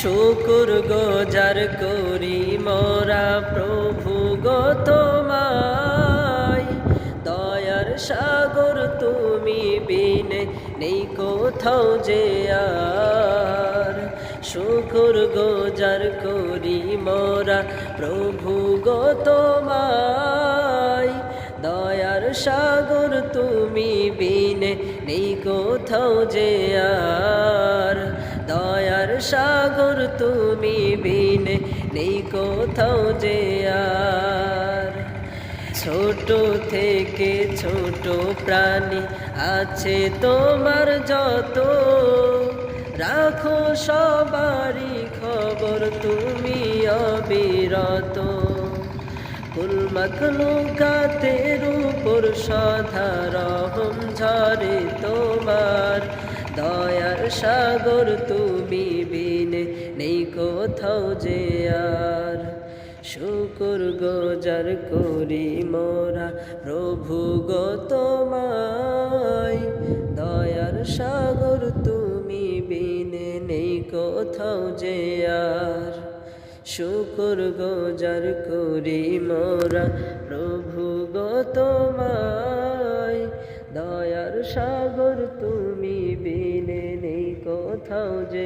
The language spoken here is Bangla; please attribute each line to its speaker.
Speaker 1: শুকুর গোজার করি মোরা প্রভু গো তোমায়। দয়ার সাগর তুমি বিনে নেই কোথাও যে আর। শুকুর গোজার করি মোরা প্রভু গো তোমায়। দয়ার সাগর তুমি বিনে নেই কোথাও যে আর। সাগর তুমি বিনে, নেই কোথাও যে আর। ছোট থেকে ছোট প্রাণী আছে তোমার যত। রাখো সবারই খবর, তুমি অবিরত। কুল মখলুকাতের উপর সাধারণ ঝরে তোমার দয়ার সাগর তুমি বিনে, নেই কোথাও যে আর। শুকুর গোজার করি মোরা, প্রভু গো তোমায়। দয়ার সাগর তুমি বিনে, নেই কোথাও যে আর। শুকুর গোজার করি মোরা, প্রভু গো তোমায়। দয়ার সাগর তুমি थाउ जे